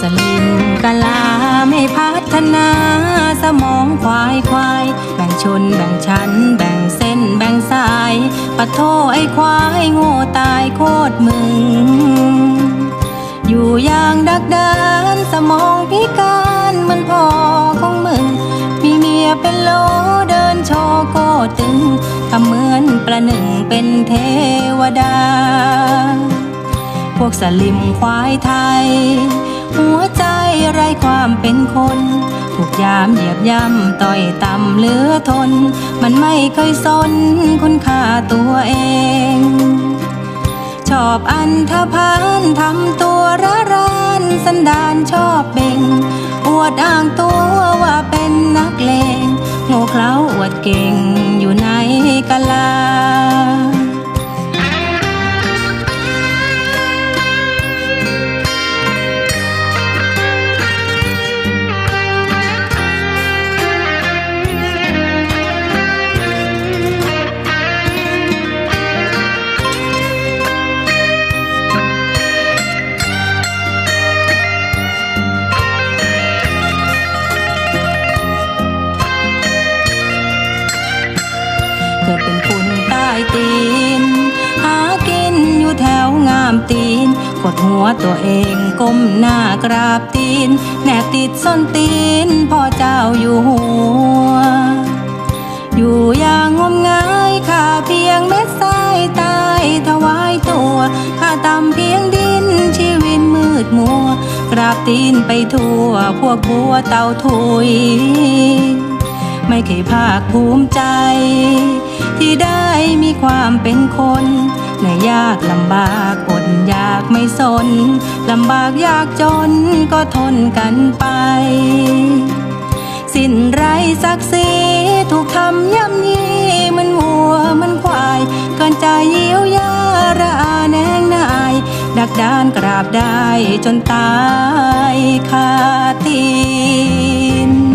สลิมกะลาไม่พัฒนาสมองควายควาย แบ่งชนแบ่งชั้น แบ่งเส้นแบ่งสายปะโทไอควายโง่ตายโคตรมึง อยู่อย่างดักดานสมองพิการมันพอของมึง มีเมียเป็นโลเดินโชว์โกตึงทำเหมือนประหนึ่งเป็นเทวดา พวกสลิมควายไทย หัวใจไร้ความเป็นคนถูกยามเหยียบย่ำต่อยต่ำเหลือทน มันไม่เคยสนคุณค่าตัวเอง ชอบอันธพาลทำตัวระรานสันดานชอบเบ่งอวดอ้างตัวว่าเป็นนักเลงโง่เขลาอวดเก่งอยู่ในกะลา ใต้ตีน หากินอยู่แถวงามตีน กดหัวตัวเองก้มหน้ากราบตีน แนบติดส้นตีนพ่อเจ้าอยู่หัว อยู่อย่างงมงายข้าเพียงเม็ดทรายตายถวายตัวข้าตำเพียงดินชีวิตมืดมัว กราบตีนไปทั่วพวกบัวเต่าถุยไม่เคยภาคภูมิใจ ที่ได้ มีความเป็นคนเหนื่อยยากลำบากอดอยากไม่สนลำบากยากจนก็ทนกันไป สิ้นไรศักดิ์ศรีถูกทำย่ำยีมันวัวมันควายก่นใจเยี่ยวยาระอาแนงนาย ดักดานกราบได้จนตายคาตีน